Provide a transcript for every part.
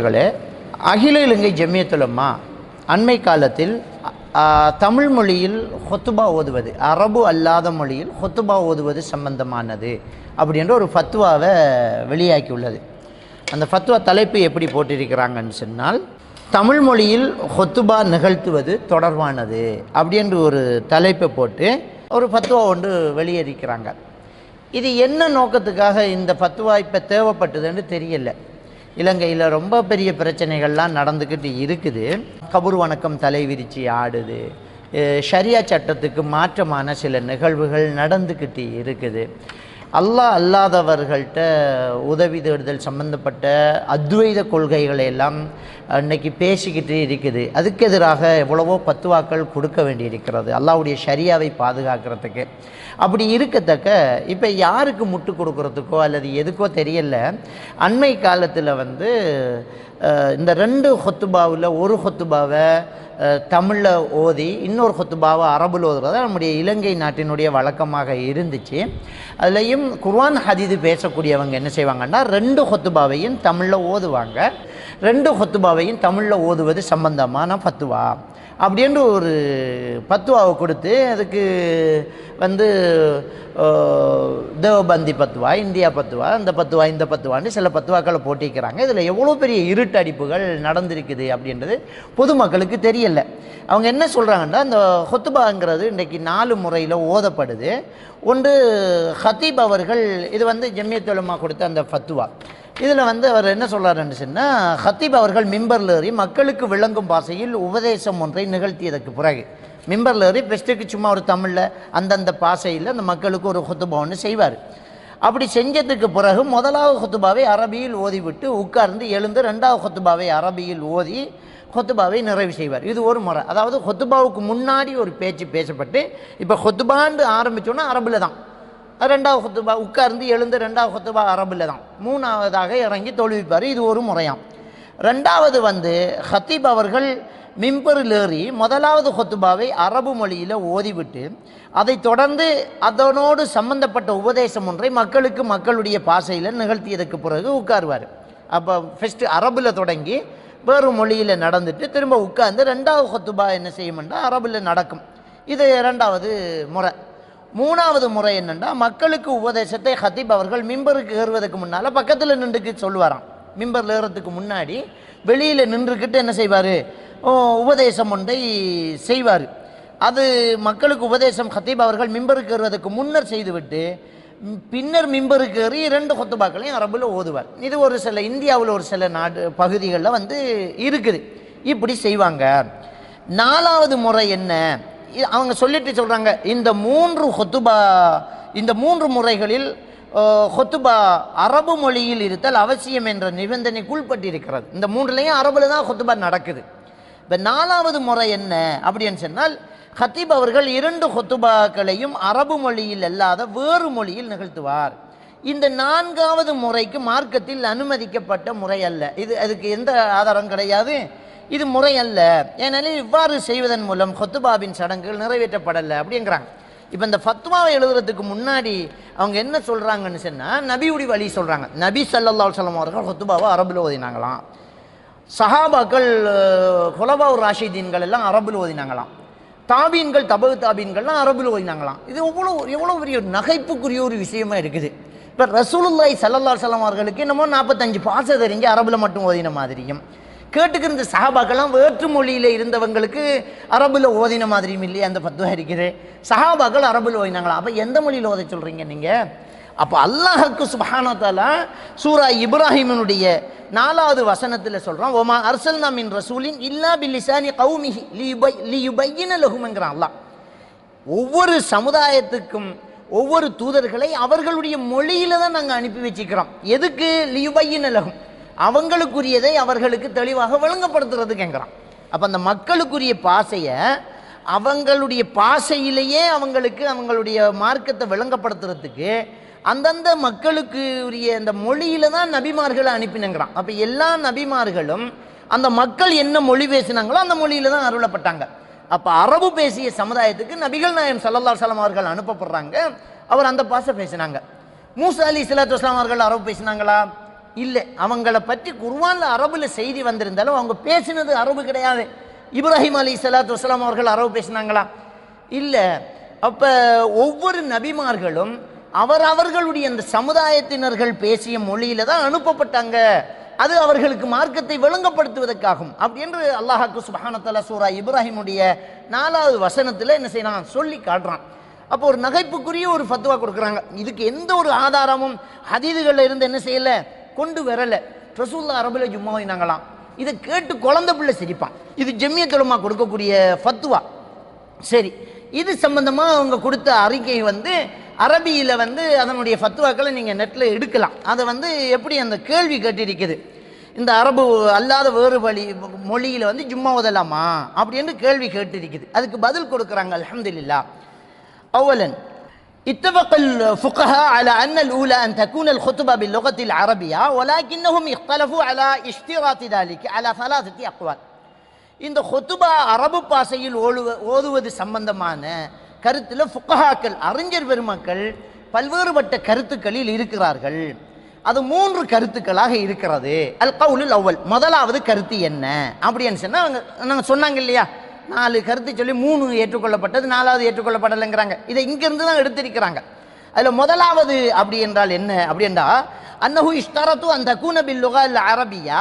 நண்பர்களே அகில இலங்கை ஜமியத்துலம்மா அண்மை காலத்தில் தமிழ் மொழியில் ஹொத்துபா ஓதுவது அரபு அல்லாத மொழியில் ஹொத்துபா ஓதுவது சம்பந்தமானது அப்படின்ற ஒரு ஃபத்வாவை வெளியாக்கியுள்ளது அந்த ஃபத்வா தலைப்பு எப்படி போட்டிருக்கிறாங்கன்னு சொன்னால் தமிழ் மொழியில் ஹொத்துபா நிகழ்த்துவது தொடர்பானது அப்படின்ற ஒரு தலைப்பை போட்டு ஒரு ஃபத்வா ஒன்று வெளியேறிக்கிறாங்க. இது என்ன நோக்கத்துக்காக இந்த ஃபத்வா இப்போ தேவைப்பட்டதுன்னு தெரியலை. இலங்கையில் ரொம்ப பெரிய பிரச்சனைகள்லாம் நடந்துக்கிட்டு இருக்குது. கபூர் வணக்கம் தலை விரிச்சு ஆடுது. ஷரியா சட்டத்துக்கு மாற்றமான சில நிகழ்வுகள் நடந்துக்கிட்டு இருக்குது. அல்லாஹ் அல்லாதவர்கள்ட்ட உதவி தேடுதல் சம்பந்தப்பட்ட அத்வைத கொள்கைகளை எல்லாம் இன்றைக்கி பேசிக்கிட்டு இருக்குது. அதுக்கு எதிராக எவ்வளவோ பத்துவாக்கள் கொடுக்க வேண்டியிருக்கிறது. அல்லாவுடைய ஷரியாவை பாதுகாக்கிறதுக்கு. அப்படி இருக்கத்தக்க இப்போ யாருக்கு முட்டு கொடுக்கறதுக்கோ அல்லது எதுக்கோ தெரியல அண்மை காலத்தில் வந்து இந்த ரெண்டு ஹொத்துபாவில் ஒரு ஹொத்துபாவை தமிழில் ஓதி இன்னொரு ஹொத்துபாவை அரபுல் ஓதுறது நம்முடைய இலங்கை நாட்டினுடைய வழக்கமாக இருந்துச்சு. அதுலேயும் குர்வான் ஹதீது பேசக்கூடியவங்க என்ன செய்வாங்கன்னா ரெண்டு ஹொத்துபாவையும் தமிழில் ஓதுவாங்க. ரெண்டு ஹொத்துபாவையும் தமிழில் ஓதுவது சம்பந்தமான ஃபத்துவா அப்படின்ற ஒரு பத்துவாவை கொடுத்து அதுக்கு வந்து தேவபந்தி பத்துவா இந்தியா பத்துவா இந்த பத்துவா இந்த பத்துவான்னு சில பத்துவாக்களை போட்டிக்கிறாங்க இதில் எவ்வளோ பெரிய இருட்டடிப்புகள் நடந்திருக்குது அப்படின்றது பொதுமக்களுக்கு தெரியல. அவங்க என்ன சொல்கிறாங்கன்னா இந்த ஹொத்துபாங்கிறது இன்றைக்கி நாலு முறையில் ஓதப்படுது. ஒன்று ஹத்தீப் அவர்கள் இது வந்து ஜம்மியத்துலமா கொடுத்த அந்த ஃபத்துவா இதில் வந்து அவர் என்ன சொல்கிறாருன்னு சொன்னால் ஹத்தீப் அவர்கள் மிம்பரில் ஏறி மக்களுக்கு விளங்கும் பாசையில் உபதேசம் ஒன்றை நிகழ்த்தியதற்கு பிறகு மிம்பரில் ஏறி பெஸ்ட்டுக்கு சும்மா ஒரு தமிழில் அந்தந்த பாசையில் அந்த மக்களுக்கு ஒரு ஹுத்துபா ஒன்று செய்வார். அப்படி செஞ்சதுக்கு பிறகு முதலாவது ஹொத்துபாவை அரபியில் ஓதிவிட்டு உட்கார்ந்து எழுந்து ரெண்டாவது ஹொத்துபாவை அரபியில் ஓதி ஹொத்துபாவை நிறைவு செய்வார். இது ஒரு முறை. அதாவது ஹொத்துபாவுக்கு முன்னாடி ஒரு பேச்சு பேசப்பட்டு இப்போ ஹொத்துபான்னு ஆரம்பித்தோன்னா அரபில் தான். ரெண்டாவது ஹொத்துபா உட்கார்ந்து எழுந்து ரெண்டாவது ஹொத்துபா அரபில் தான். மூணாவதாக இறங்கி தொழுவிப்பார். இது ஒரு முறையாம். ரெண்டாவது வந்து ஹத்தீப் அவர்கள் மிம்பரில் ஏறி முதலாவது ஹொத்துபாவை அரபு மொழியில் ஓதிவிட்டு அதை தொடர்ந்து அதனோடு சம்பந்தப்பட்ட உபதேசம் ஒன்றை மக்களுக்கு மக்களுடைய பாசையில் நிகழ்த்தியதற்கு பிறகு உட்காருவார். அப்போ ஃபஸ்ட்டு அரபில் தொடங்கி வேறு மொழியில் நடந்துட்டு திரும்ப உட்கார்ந்து ரெண்டாவது ஹொத்துபா என்ன செய்யும்னா அரபில் நடக்கும். இது ரெண்டாவது முறை. மூணாவது முறை என்னென்னா மக்களுக்கு உபதேசத்தை ஹத்தீப் அவர்கள் மிம்பருக்கு ஏறுவதற்கு முன்னால் பக்கத்தில் நின்றுக்கு சொல்லுவாராம். மிம்பரில் ஏறுறதுக்கு முன்னாடி வெளியில் நின்றுக்கிட்டு என்ன செய்வார்? உபதேசம் ஒன்றை செய்வார். அது மக்களுக்கு உபதேசம் ஹத்தீப் அவர்கள் மிம்பருக்கு ஏறுவதற்கு முன்னர் செய்துவிட்டு பின்னர் மிம்பருக்கு ஏறி இரண்டு கொத்துபாக்களையும் அரபில் ஓதுவார். இது ஒரு சில இந்தியாவில் ஒரு சில நாடு பகுதிகளில் வந்து இருக்குது. இப்படி செய்வாங்க. நாலாவது முறை என்ன? அவங்க சொல்லிட்டு சொல்கிறாங்க இந்த மூன்று ஹொத்துபா இந்த மூன்று முறைகளில் ஹொத்துபா அரபு மொழியில் இருத்தல் அவசியம் என்ற நிபந்தனைக்குள்பட்டிருக்கிறது இந்த மூன்றுலையும் அரபில் தான் ஹொத்துபா நடக்குது. இப்போ நாலாவது முறை என்ன அப்படின்னு சொன்னால் ஹத்தீப் அவர்கள் இரண்டு ஹொத்துபாக்களையும் அரபு மொழியில் அல்லாத வேறு மொழியில் நிகழ்த்துவார். இந்த நான்காவது முறைக்கு மார்க்கத்தில் அனுமதிக்கப்பட்ட முறை அல்ல. இது அதுக்கு எந்த ஆதாரம் கிடையாது? இது முறை அல்ல ஏனெனில் இவ்வாறு செய்வதன் மூலம் ஹொத்துபாபின் சடங்குகள் நிறைவேற்றப்படலை அப்படிங்கிறாங்க. இப்போ இந்த ஃபத்வாவை எழுதுறதுக்கு முன்னாடி அவங்க என்ன சொல்கிறாங்கன்னு சொன்னால் நபியுடி வழி சொல்கிறாங்க நபி சல்லல்லால் சொல்லம் அவர்கள் ஹொத்துபாவை அரபில் ஓதினாங்களாம். சஹாபாக்கள் குலபா ராஷிதீன்கள் எல்லாம் அரபில் ஓதினாங்களாம். தாபீன்கள் தபு தாபீன்கள்லாம் அரபில் ஓதினாங்களாம். இது எவ்வளோ எவ்வளோ பெரிய ஒரு நகைப்புக்குரிய ஒரு விஷயமா இருக்குது. இப்போ ரசூலுல்லாய் சல்லல்லா அலைஹி அவர்களுக்கு என்னமோ நாற்பத்தஞ்சு பாச தெரிஞ்சு அரபில் மட்டும் ஓதின மாதிரியும். கேட்டுக்கிற இந்த சஹாபாக்கெல்லாம் வேற்று மொழியில் இருந்தவங்களுக்கு அரபில் ஓதின மாதிரியும் இல்லையா அந்த பத்துவா இருக்குது. சஹாபாக்கள் அரபில் ஓதினாங்களா? அப்போ எந்த மொழியில் ஓத சொல்கிறீங்க நீங்கள் அப்போ அல்லாஹுக்கு சுபஹானோ சூரா இப்ராஹிமனுடைய நாலாவது வசனத்தில் சொல்கிறான் ஒமா அர்சல் மின் ரசூலின் இல்லா பில்லிசானி கௌமிஹி லியுபை லியுபையின லகுமங்கிறான் அல்லாஹ். ஒவ்வொரு சமுதாயத்துக்கும் ஒவ்வொரு தூதர்களை அவர்களுடைய மொழியில தான் நாங்கள் அனுப்பி வச்சுக்கிறோம். எதுக்கு? லியுபையின லகும் அவங்களுக்குரியதை அவர்களுக்கு தெளிவாக விளங்கப்படுத்துறதுக்குங்கிறான் அப்போ அந்த மக்களுக்குரிய பாசையை அவங்களுடைய பாசையிலேயே அவங்களுக்கு அவங்களுடைய மார்க்கத்தை விளங்கப்படுத்துறதுக்கு அந்தந்த மக்களுக்கு உரிய அந்த மொழியில தான் நபிமார்களை அனுப்பினுங்கிறான். அப்போ எல்லா நபிமார்களும் அந்த மக்கள் என்ன மொழி பேசினாங்களோ அந்த மொழியில தான் அருளப்பட்டாங்க. அப்போ அரபு பேசிய சமுதாயத்துக்கு நபிகள் நாயம் சல்லல்லா சலாம் அவர்கள் அனுப்பப்படுறாங்க. அவர் அந்த பாஷை பேசினாங்க. மூசா அலி இஸ்லாத்து அவர்கள் அரபு பேசினாங்களா? இல்லை அவங்களை பற்றி குர்வானில் அரபில் செய்தி வந்திருந்தாலும் அவங்க பேசினது அரபு கிடையாது. இப்ராஹிம் அலி சலாத்து வசலாம் அவர்கள் அரபு பேசினாங்களா? இல்லை அப்போ ஒவ்வொரு நபிமார்களும் அவர் அவர்களுடைய அந்த சமுதாயத்தினர்கள் பேசிய மொழியில தான் அனுப்பப்பட்டாங்க. அது அவர்களுக்கு மார்க்கத்தை விளங்கப்படுத்துவதற்காகும். அப்படி என்று அல்லாஹாக்கு சுபானத்தல சூரா இப்ராஹிமுடைய நாலாவது வசனத்தில் என்ன செய்யறான்? சொல்லி காட்டுறான். அப்போ ஒரு நகைப்புக்குரிய ஒரு ஃபத்துவா கொடுக்குறாங்க. இதுக்கு எந்த ஒரு ஆதாரமும் ஹதீதுகளில் இருந்து என்ன செய்யல? கொண்டு வரல. ரசூல்லா அரபுல ஜும்மாவினாங்களாம் இதை கேட்டு குழந்தை பிள்ளை சிரிப்பான். இது ஜெம்மியத்துலமா கொடுக்கக்கூடிய ஃபத்துவா சரி இது சம்பந்தமாக அவங்க கொடுத்த அறிக்கை வந்து அரபியில் வந்து அதனுடைய ஃபத்துவாக்களை நீங்கள் நெட்டில் எடுக்கலாம். அதை வந்து எப்படி அந்த கேள்வி கேட்டிருக்குது? இந்த அரபு அல்லாத வேறு வழி மொழியில் வந்து ஜும்மா உதலாமா அப்படின்னு கேள்வி கேட்டிருக்குது. அதுக்கு பதில் கொடுக்குறாங்க அலமதுல்லா அவ்வளன் اتفق الفقهاء على أن الأولى أن تكون الخطبة باللغة العربية ولكنهم اختلفوا على اشتراط ذلك على ثلاثة أقوال இந்த ஹொத்துபா அரபு பாஷையில் ஓடுவ ஓதுவது சம்பந்தமான கருத்தில் ஃபுக்கஹாக்கள் அறிஞர் பெருமக்கள் பல்வேறுபட்ட கருத்துக்களில் இருக்கிறார்கள் அது மூன்று கருத்துக்களாக இருக்கிறது அல் கவுலுல் அவ்வல் முதலாவது கருத்து என்ன அப்படின்னு சொன்னா அவங்க நாங்கள் சொன்னாங்க இல்லையா நாலு கருத்து சொல்லி மூணு ஏற்றுக்கொள்ளப்பட்டது நாலாவது ஏற்றுக்கொள்ளப்படலைங்கிறாங்க. இதை இங்கிருந்து தான் எடுத்திருக்கிறாங்க. அதில் முதலாவது அப்படி என்றால் என்ன? அப்படி என்றா அன்னஹு இஷ்தரத்து அந்த கூன பில் லுகா இல்லை அரபியா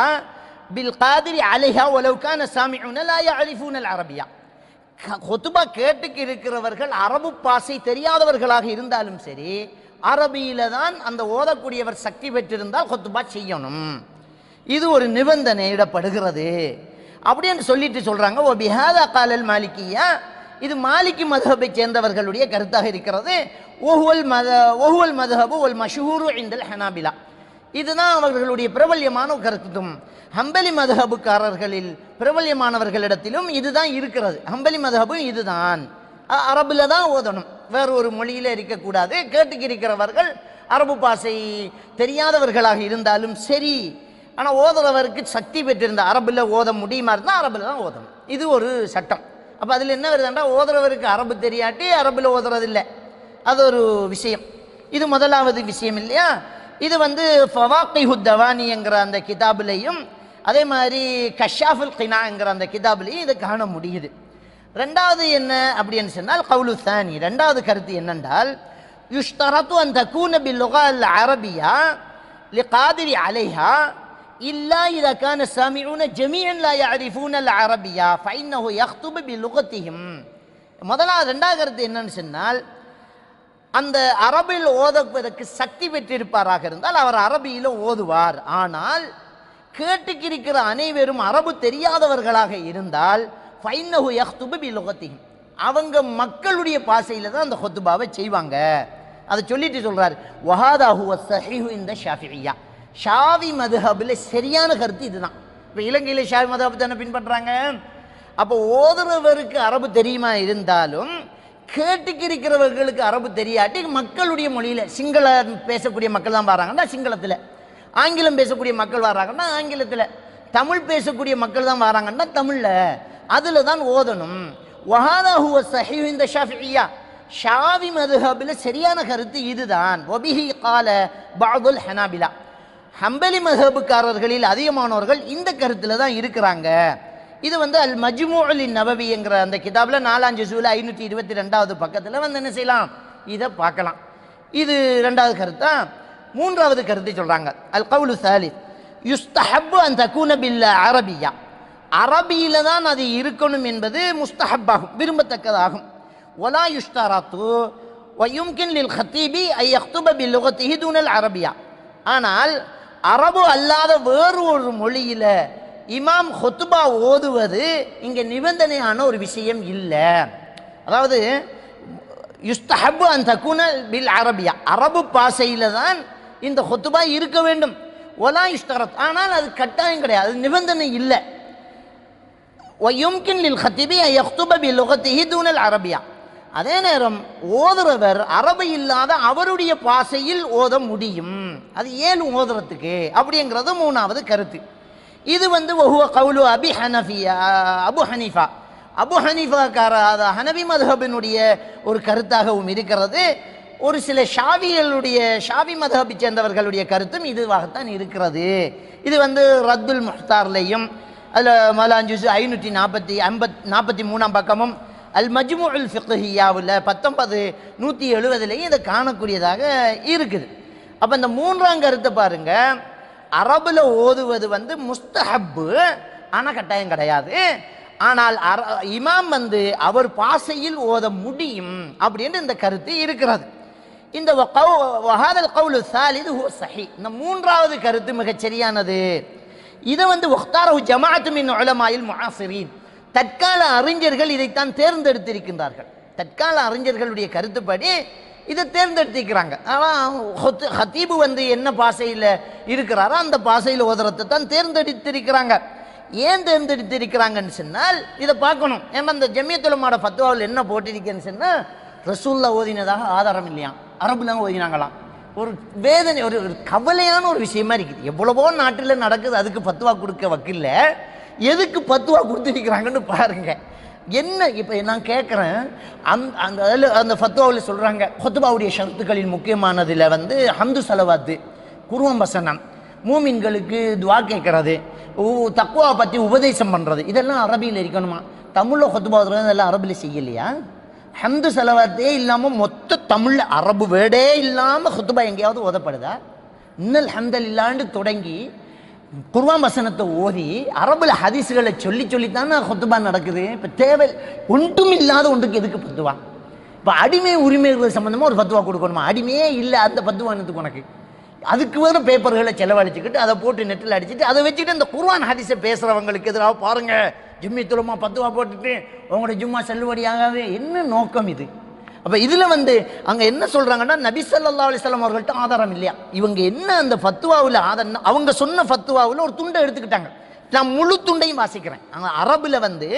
பில் காதிரி அலிஹா ஒலவுக்கான சாமி சாமிஉன அலிஃபூனல் அரபியா. கொத்துபா கேட்டுக்கு இருக்கிறவர்கள் அரபு பாசை தெரியாதவர்களாக இருந்தாலும் சரி அரபியில தான் அந்த ஓதக்கூடியவர் சக்தி பெற்றிருந்தால் கொத்துபா செய்யணும். இது ஒரு நிபந்தனை இடப்படுகிறது. அப்படின்னு சொல்லிட்டு சொல்றாங்க ஓ பிஹாதா காலல் மாலிக்கியா? இது மாலிக்கு மதஹபை சேர்ந்தவர்களுடைய கருத்தாக இருக்கிறது. ஒஹுவல் மத ஒஹுவல் மதஹபு ஒல் மஷூரு இந்தல் ஹனாபிலா. இதுதான் அவர்களுடைய பிரபல்யமான கருத்தும். ஹம்பலி மதஹபுக்காரர்களில் பிரபல்யமானவர்களிடத்திலும் இதுதான் இருக்கிறது. ஹம்பலி மதஹபு இதுதான். அரபில் தான் ஓதணும். வேற ஒரு மொழியில் இருக்கக்கூடாது. கேட்டுக்கிருக்கிறவர்கள் அரபு பாசை தெரியாதவர்களாக இருந்தாலும் சரி ஆனால் ஓதுறவருக்கு சக்தி பெற்றிருந்த அரபில் ஓத முடியுமா இருந்தால் அரபில் தான் ஓதணும். இது ஒரு சட்டம். அப்போ அதில் என்ன வருதுன்னா ஓதுறவருக்கு அரபு தெரியாட்டி அரபில் ஓதுறதில்லை. அது ஒரு விஷயம். இது முதலாவது விஷயம் இல்லையா? இது வந்து ஃபவாக்கிஹு தவானிங்கிற அந்த கிதாபுலையும் அதே மாதிரி கஷாஃபுல் கினாங்கிற அந்த கிதாபிலையும் இதை காண முடியுது. ரெண்டாவது என்ன அப்படின்னு சொன்னால் கவுலு சானி. ரெண்டாவது கருத்து என்னென்றால் யுஷ்தரத்து அந்த கூனபி அல்ல அரபியா லிகாதிரி அலைஹா إلا إذا كان السامعون جميعا لا يعرفون العربية فإنه يخطب بلغتهم முதலாவது ரெண்டாவது கருத்து என்னன்னு சொன்னால் அந்த அரபில் ஓதுவதற்கு சக்தி பெற்றிருப்பாராக இருந்தால் அவர் அரபியில் ஓதுவார் ஆனால் கேட்டுக்கிருக்கிற அனைவரும் அரபு தெரியாதவர்களாக இருந்தால் ஃபைன்னஹு யஹ்துபு பி லுகத்திஹிம் அவங்க மக்களுடைய பாஷையில் தான் அந்த ஹொத்துபாவை செய்வாங்க அதை சொல்லிட்டு சொல்றார் வஹாதா ஹுவ சஹீஹு இந்த ஷாஃபியா ஷாவி மதுஹபில் சரியான கருத்து இதுதான். இப்போ இலங்கையில் ஷாவி மதுஹப் தானே பின்பற்றுறாங்க அப்போ ஓதுறவருக்கு அரபு தெரியுமா இருந்தாலும் கேட்டுக்கிருக்கிறவர்களுக்கு அரபு தெரியாட்டி மக்களுடைய மொழியில் சிங்களம் பேசக்கூடிய மக்கள் தான் வராங்கன்னா சிங்களத்தில். ஆங்கிலம் பேசக்கூடிய மக்கள் வராங்கன்னா ஆங்கிலத்தில். தமிழ் பேசக்கூடிய மக்கள் தான் வராங்கன்னா தமிழில். அதில் தான் ஓதணும். வஹாதா சஹி இந்த ஷாஃபியா ஷாவி மதுஹபில் சரியான கருத்து இதுதான். ஒபிஹி கால பாதுல் ஹனாபிலா. ஹம்பலி மஹபுக்காரர்களில் அதிகமானவர்கள் இந்த கருத்தில் தான் இருக்கிறாங்க. இது வந்து அல் மஜ்மூஅலி நபவிங்கிற அந்த கிதாபில் நாலாஞ்சு சூழல் ஐநூற்றி இருபத்தி ரெண்டாவது பக்கத்தில் வந்து என்ன செய்யலாம்? இதை பார்க்கலாம். இது ரெண்டாவது கருத்தா? மூன்றாவது கருத்தை சொல்கிறாங்க அல் கவுலு சாலி யுஸ்தஹப்பு அந்த கூனபில்ல அரபியா. அரபியில தான் அது இருக்கணும் என்பது முஸ்தஹப்பாகும் விரும்பத்தக்கதாகும். ஒலா யுஷ்தராத்து வயும்கின் லில் ஹத்தீபி ஐ யக்துப பில் லுகத்திஹி தூனல் அரபியா. ஆனால் அரபு அல்லாத வேறு ஒரு மொழியில் இமாம் ஹொத்துபா ஓதுவது இங்கே நிபந்தனையான ஒரு விஷயம் இல்லை. அதாவது யுஸ்தஹபு அந்த குனல் பில் அரபியா. அரபு பாசையில் தான் இந்த ஹொத்துபா இருக்க வேண்டும். ஒலா இஷ்டரத் ஆனால் அது கட்டாயம் கிடையாது. நிபந்தனை இல்லை. ஒயும்கின் லில் ஹத்திபி யஹ்துப பி லுகத்திஹி தூனல் அரபியா. அதே நேரம் ஓதுறவர் அரபு இல்லாத அவருடைய பாசையில் ஓத முடியும். அது ஏன் ஓதுறதுக்கு? அப்படிங்கிறது மூணாவது கருத்து. இது வந்து ஒஹுவ கவுலு அபி ஹனஃபியா அபு ஹனீஃபா. அபு ஹனீஃபாக்கார ஹனபி மதுஹபினுடைய ஒரு கருத்தாகவும் இருக்கிறது. ஒரு சில ஷாவிகளுடைய ஷாவி மதஹபை சேர்ந்தவர்களுடைய கருத்தும் இதுவாகத்தான் இருக்கிறது. இது வந்து ரத்துல் முஹ்தார்லையும் அதில் மலாஞ்சுஸ் ஐநூற்றி நாற்பத்தி ஐம்பத் நாற்பத்தி மூணாம் பக்கமும் அல் மஜ்முல் ஃபிக்ஹியாவில் பத்தொன்பது நூற்றி எழுபதுலேயும் இதை காணக்கூடியதாக இருக்குது. அப்போ இந்த மூன்றாம் கருத்தை பாருங்க. அரபில் ஓதுவது வந்து முஸ்தஹப்பு ஆனால் கட்டாயம் கிடையாது. ஆனால் அர இமாம் வந்து அவர் பாசையில் ஓத முடியும் அப்படின்னு இந்த கருத்து இருக்கிறது. இந்த வஹாதல் கவுலு சாலிது ஹுவ சஹி. இந்த மூன்றாவது கருத்து மிகச் சரியானது இதை வந்து ஒஹ்தாரஹு ஜமாஅத்து மின் உலமாயில் முஹாசிரின் தற்கால அறிஞர்கள் இதைத்தான் தேர்ந்தெடுத்திருக்கின்றார்கள். தற்கால அறிஞர்களுடைய கருத்துப்படி இதை தேர்ந்தெடுத்திருக்கிறாங்க. ஆனால் ஹத்தீபு வந்து என்ன பாசையில் இருக்கிறாரோ அந்த பாசையில் ஓதுறதை தான் தேர்ந்தெடுத்திருக்கிறாங்க. ஏன் தேர்ந்தெடுத்திருக்கிறாங்கன்னு சொன்னால் இதை பார்க்கணும். ஏன்னா இந்த ஜமியத்துலமாட ஃபத்வாவில் என்ன போட்டிருக்கேன்னு சொன்னால் ரசூல்லா ஓதினதாக ஆதாரம் இல்லையா அரபுலாம் ஓதினாங்களாம். ஒரு வேதனை ஒரு கவலையான ஒரு விஷயமா இருக்குது. எவ்வளவோ நாட்டில் நடக்குது அதுக்கு ஃபத்வா கொடுக்க வக்கில்ல. எதுக்கு பத்துவா கொடுத்துருக்கிறாங்கன்னு பாருங்க. என்ன இப்போ நான் கேட்குறேன் அந் அந்த அதில் அந்த ஃபத்துவாவில் சொல்கிறாங்க ஃபத்துவாவுடைய ஷரத்துக்களின் முக்கியமானதில் வந்து ஹந்து செலவாத்து குருவம் வசனம். மூமின்களுக்கு துவா கேட்கறது தக்குவா பற்றி உபதேசம் பண்ணுறது இதெல்லாம் அரபியில் இருக்கணுமா? தமிழில் ஃபத்துவா இதெல்லாம் அரபியில் செய்யலையா? ஹந்து செலவாத்தே இல்லாமல் மொத்த தமிழ் அரபு வேர்டே இல்லாமல் ஹொத்துபா எங்கேயாவது ஓதப்படுதா? இன்னல் ஹந்தல் இல்லாண்டு தொடங்கி குர்வான் வசனத்தை ஓதி அரபுல ஹதீஸுகளை சொல்லி சொல்லித்தானே ஹுத்துபா நடக்குது? இப்போ தேவை ஒன்றும் இல்லாத ஒன்றுக்கு எதுக்கு பத்துவா இப்போ அடிமை உரிமைகள் சம்மந்தமாக ஒரு பத்துவா கொடுக்கணுமா? அடிமையே இல்லை அந்த பத்துவானதுக்கு உனக்கு? அதுக்கு வேறு பேப்பர்களை செலவழிச்சுக்கிட்டு அதை போட்டு நெட்டில் அடிச்சுட்டு அதை வச்சுட்டு இந்த குர்வான் ஹதீஸை பேசுகிறவங்களுக்கு எதிராக பாருங்கள் ஜிம்மி துலமா பத்துவா போட்டுட்டு உங்களோட ஜும்மா செல்லுபடியாகாது என்ன நோக்கம் இது? அப்போ இதில் வந்து அங்கே என்ன சொல்கிறாங்கன்னா நபி ஸல்லல்லாஹு அலைஹி அவர்கள்ட்ட ஆதாரம் இல்லையா? இவங்க என்ன அந்த ஃபத்துவாவில் ஆதாரம் அவங்க சொன்ன ஃபத்துவாவில் ஒரு துண்டை எடுத்துக்கிட்டாங்க. நான் முழு துண்டையும் வாசிக்கிறேன். அங்கே அரபில் வந்து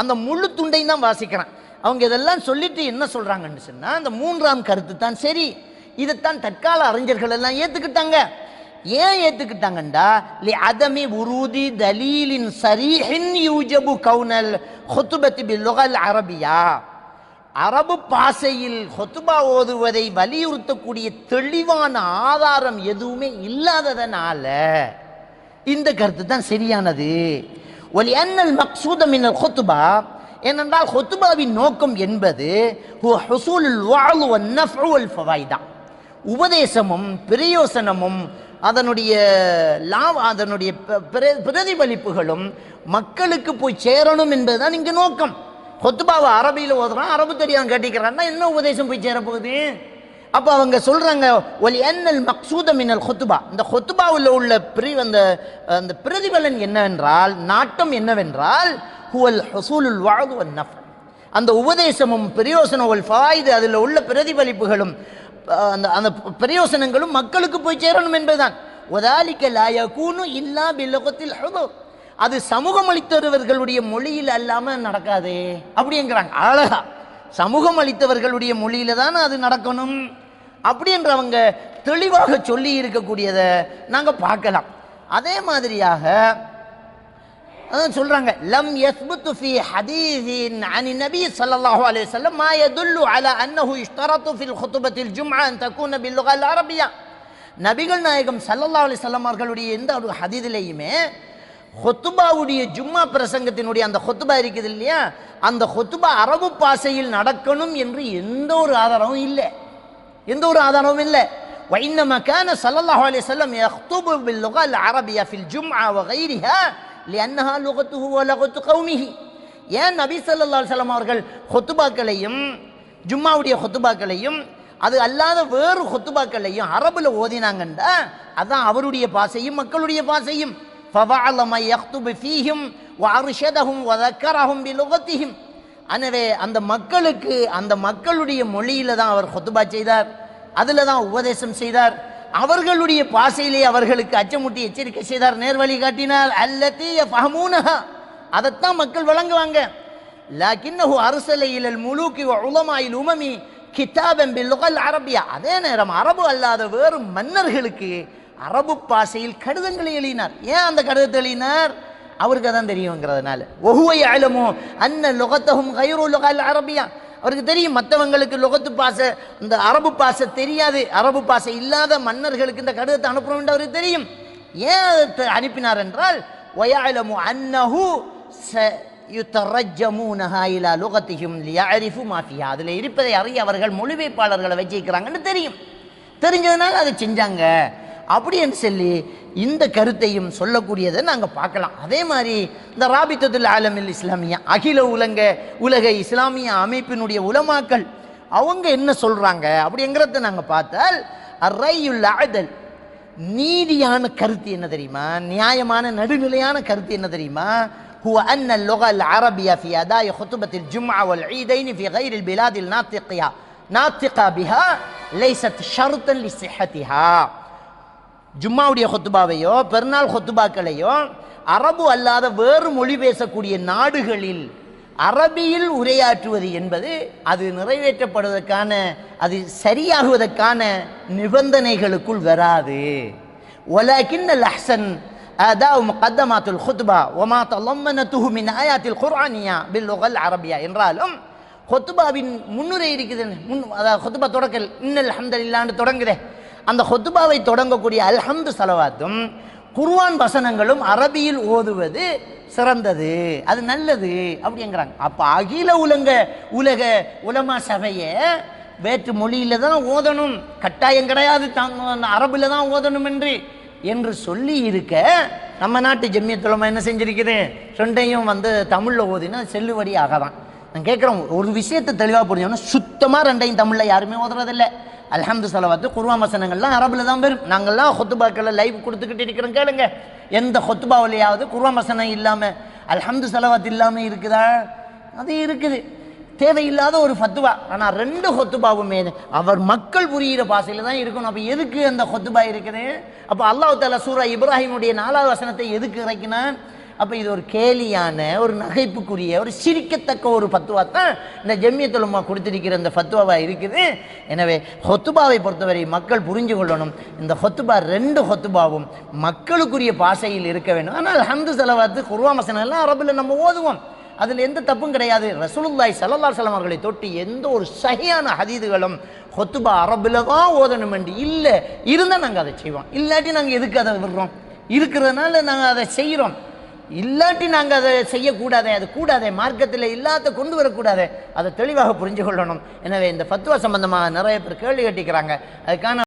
அந்த முழு துண்டையும் தான் வாசிக்கிறேன். அவங்க இதெல்லாம் சொல்லிட்டு என்ன சொல்கிறாங்கன்னு சொன்னால் அந்த மூன்றாம் கருத்து தான் சரி. இதைத்தான் தற்கால அறிஞர்கள் எல்லாம் ஏற்றுக்கிட்டாங்க ஏன் ஏற்றுக்கிட்டாங்கண்டா லி அதமி உருதி தலீலின் சரீஹின் யூஜபு கவுனல் ஹொத்துபத்தி பில்லுகல் அரபியா. அரபு பாசையில் ஹொத்துபா ஓதுவதை வலியுறுத்தக்கூடிய தெளிவான ஆதாரம் எதுவுமே இல்லாததனால இந்த கருத்து தான் சரியானது. ஒலி அன்னல் மக்சூதம் இன்னல் ஹொத்துபா ஏனென்றால் ஹொத்துபாவின் நோக்கம் என்பது ஹுசூலுல் வஅலு வன் நஃப்உ உபதேசமும் பிரயோசனமும் அதனுடைய லாப அதனுடைய ப- பிர- பிரதிபலிப்புகளும் மக்களுக்கு போய் சேரணும் என்பதுதான் இங்கே நோக்கம். கொத்துபாவை அரபியில் ஓதுறான் அரபு தெரியாமல் கேட்டிக்கிறான்னா என்ன உபதேசம் போய் சேரப்போகுது அப்போ அவங்க சொல்கிறாங்க ஒலி என்னல் மக்சூத மின்னல் கொத்துபா. இந்த கொத்துபாவில் உள்ள பிரி அந்த அந்த பிரதிபலன் என்னவென்றால் நாட்டம் என்னவென்றால் ஹுவல் ஹசூலுல் வாழ்வு நஃப். அந்த உபதேசமும் பிரயோசனம் ஃபாய்து அதில் உள்ள பிரதிபலிப்புகளும் அந்த அந்த பிரயோசனங்களும் மக்களுக்கு போய் சேரணும் என்பதுதான். ஒதாலிக்க லாயக்கூனு இல்லா பில்லகத்தில் ஹதோ அது சமூகம் அளித்தவர்களுடைய மொழியில் அல்லாமல் நடக்காது அப்படிங்கிறாங்க. அழகா. சமூகம் அளித்தவர்களுடைய மொழியில தானே அது நடக்கணும். அப்படின்றவங்க தெளிவாக சொல்லி இருக்கக்கூடியதை நாங்கள் பார்க்கலாம். அதே மாதிரியாக சொல்றாங்க. லம் யஸ்புத்து ஃபி ஹதீஸின் அனி நபி ஸல்லல்லாஹு அலைஹி வஸல்லம் மா யதுல்லு அலா அன்னஹு இஷ்தரத்து ஃபில் ஹுத்பத்தில் ஜும்ஆ அன் தகுன பில் லுகா அரபியா. நபிகள் நாயகம் ஸல்லல்லாஹு அலைஹி வஸல்லம் அவர்களுடைய எந்த ஒரு ஹதீதிலேயுமே ஹொத்துபாவுடைய ஜும்மா பிரசங்கத்தினுடைய அந்த ஹொத்துபா இருக்குது இல்லையா அந்த ஹொத்துபா அரபு பாஷையில் நடக்கணும் என்று எந்த ஒரு ஆதாரமும் இல்லை எந்த ஒரு ஆதாரமும் இல்லை وإنما كان صلى الله عليه وسلم يخطب باللغة العربية في الجمعة وغيرها لأنها لغته ولغة قومه ஏன் நபி ஸல்லல்லாஹு அலைஹி வஸல்லம் அவர்கள் ஹொத்துபாக்களையும் ஜும்மாவுடைய ஹொத்துபாக்களையும் அது அல்லாத வேறு ஹொத்துபாக்களையும் அரபுல ஓதினாங்கண்டா அதான் அவருடைய பாசையும் மக்களுடைய பாசையும் فَفَعَلَ مَا يَخْطُبُ فِيهِمْ وَأَرْشَدَهُمْ وَذَكَّرَهُمْ بِلُغَتِهِمْ எனவே அந்த மக்களுக்கு அந்த மக்களுடைய மொழியில தான் அவர் ஹொத்துபா செய்தார் அதில் தான் உபதேசம் செய்தார் அவர்களுடைய பாசையிலே அவர்களுக்கு அச்சமுட்டி எச்சரிக்கை செய்தார் நேர்வழி காட்டினார் அல்லத்தி ஃபஹமூனஹா அதைத்தான் மக்கள் வழங்குவாங்க லாக்கின்னஹு அர்சல இலல் முலூக்கி வ உலமாயில் உமமி கிதாபன் பில்லுகல் அரபியா அதே நேரம் அரபு அல்லாத வேறு மன்னர்களுக்கு அரபு பாஷையில் கடிதங்களை எழுதினார். ஏன் அந்த கடிதத்தை எழுதினார்? அவருக்கு தான் தெரியுங்கிறதுனால. ஒஹுவை அலமோ அன்ன லுகத்தகும் கயிறு லொகால் அரபியா. அவருக்கு தெரியும் மற்றவங்களுக்கு லொகத்து பாச இந்த அரபு பாச தெரியாது. அரபு பாச இல்லாத மன்னர்களுக்கு இந்த கடிதத்தை அனுப்புறோம் அவருக்கு தெரியும். ஏன் அதை அனுப்பினார் என்றால் ஒயாலமு அன்னஹு ச யுத்தரஜமூனஹா இலா லுகத்திஹிம் அதில் இருப்பதை அறிய அவர்கள் மொழிபெயர்ப்பாளர்களை வச்சிருக்கிறாங்கன்னு தெரியும். தெரிஞ்சதுனால அதை செஞ்சாங்க. அப்படி என்று சொல்லி இந்த கருத்தையும் சொல்லக்கூடியதை நாங்கள் பார்க்கலாம் அதே மாதிரி இந்த ராபித்தத்துல் ஆலமில் இஸ்லாமியா அகில உலக உலக இஸ்லாமிய அமைப்பினுடைய உலமாக்கள் அவங்க என்ன சொல்றாங்க அப்படிங்கிறத நாங்கள் பார்த்தால் அர்ரையுல் ஆதல் நீதியான கருத்து என்ன தெரியுமா நியாயமான நடுநிலையான கருத்து என்ன தெரியுமா هو أن اللغة العربية في أداء خطبة الجمعة والعيدين في غير البلاد الناطقة ناطقة بها ليست شرطا لصحتها ஜும்மாவுடைய ஹொத்துபாவையோ பெருநாள் ஹொத்துபாக்களையோ அரபு அல்லாத வேறு மொழி பேசக்கூடிய நாடுகளில் அரபியில் உரையாற்றுவது என்பது அது நிறைவேற்றப்படுவதற்கான அது சரியாகுவதற்கான நிபந்தனைகளுக்குள் வராது. ஒலகின்னல் அஹ்சன் அதாவு முகத்தமாத்துல் ஹுத்பா ஒமா தொல்லம்மனத்துஹு மின் ஆயாத்தில் குர்ஆனியா பில்லுகல் அரபியா என்றாலும் ஹொத்துபாவின் முன்னுரை இருக்குது முன் அதாவது ஹொத்துபா தொடக்கல் இன்னல் ஹம்தல் இல்லாண்டு தொடங்குகிறேன் அந்த ஹொத்துபாவை தொடங்கக்கூடிய அல்ஹம்து சலவாத்தும் குர்வான் வசனங்களும் அரபியில் ஓதுவது சிறந்தது. அது நல்லது அப்படிங்கிறாங்க. அப்போ அகில உலக உலக உலமா சபையை வேற்று மொழியில தான் ஓதணும். கட்டாயம் கிடையாது தாங்க அரபில் தான் ஓதணும் என்று என்று சொல்லி இருக்க நம்ம நாட்டு ஜம்மியத்துலமா என்ன செஞ்சிருக்குது? சொண்டையும் வந்து தமிழில் ஓதினா செல்லுபடி ஆகதான் நான் கேட்குறோம் ஒரு விஷயத்தை தெளிவாக புரிஞ்சோன்னா சுத்தமாக ரெண்டையும் தமிழில் யாருமே ஓதுறதில்ல. அல்ஹம்து சலவாத்து குருவா வசனங்கள்லாம் அரபில் தான் வரும். நாங்கள்லாம் ஹொத்துபாக்களில் லைவ் கொடுத்துக்கிட்டு இருக்கிறோம் கேளுங்க. எந்த ஹொத்துபாவிலையாவது குர்ஆன் வசனம் இல்லாமல் அல்ஹம்து சலவாத் இல்லாமல் இருக்குதா? அது இருக்குது. தேவையில்லாத ஒரு ஃபத்துவா ஆனால் ரெண்டு ஹொத்துபாவுமே அவர் மக்கள் புரிகிற பாசையில் தான் இருக்கணும். அப்போ எதுக்கு அந்த ஹொத்துபா இருக்குது? அப்போ அல்லாஹ் தாலா சூரா இப்ராஹிமுடைய நாலாவது வசனத்தை எதுக்கு இறக்கினான்? அப்போ இது ஒரு கேலியான ஒரு நகைப்புக்குரிய ஒரு சிரிக்கத்தக்க ஒரு ஃபத்துவா தான் இந்த ஜெம்மியத்துலமா கொடுத்திருக்கிற இந்த ஃபத்துவாவா இருக்குது. எனவே ஹொத்துபாவை பொறுத்தவரை மக்கள் புரிஞ்சு கொள்ளணும். இந்த ஹொத்துபா ரெண்டு ஹொத்துபாவும் மக்களுக்குரிய பாஷையில் இருக்க வேண்டும். ஆனால் ஹந்து செலவாத்து குர்வா மசனெல்லாம் அரபில் நம்ம ஓதுவோம். அதில் எந்த தப்பும் கிடையாது. ரசூலுல்லாய் சல்லல்லா சலம் அவர்களை தொட்டு எந்த ஒரு சகையான ஹதீதுகளும் ஹொத்துபா அரபில் தான் ஓதணும் என்று இல்லை இருந்தால் நாங்கள் அதை செய்வோம். இல்லாட்டி நாங்கள் எதுக்கு அதை விடுறோம்? இருக்கிறதுனால நாங்கள் அதை செய்கிறோம் இல்லாட்டி நாங்கள் அதை செய்யக்கூடாதே அது கூடாதே மார்க்கத்தில் இல்லாத கொண்டு வரக்கூடாதே அதை தெளிவாக புரிஞ்சு கொள்ளணும் எனவே இந்த பத்துவ சம்பந்தமாக நிறைய பேர் கேள்வி கேட்டிக்கிறாங்க அதுக்கான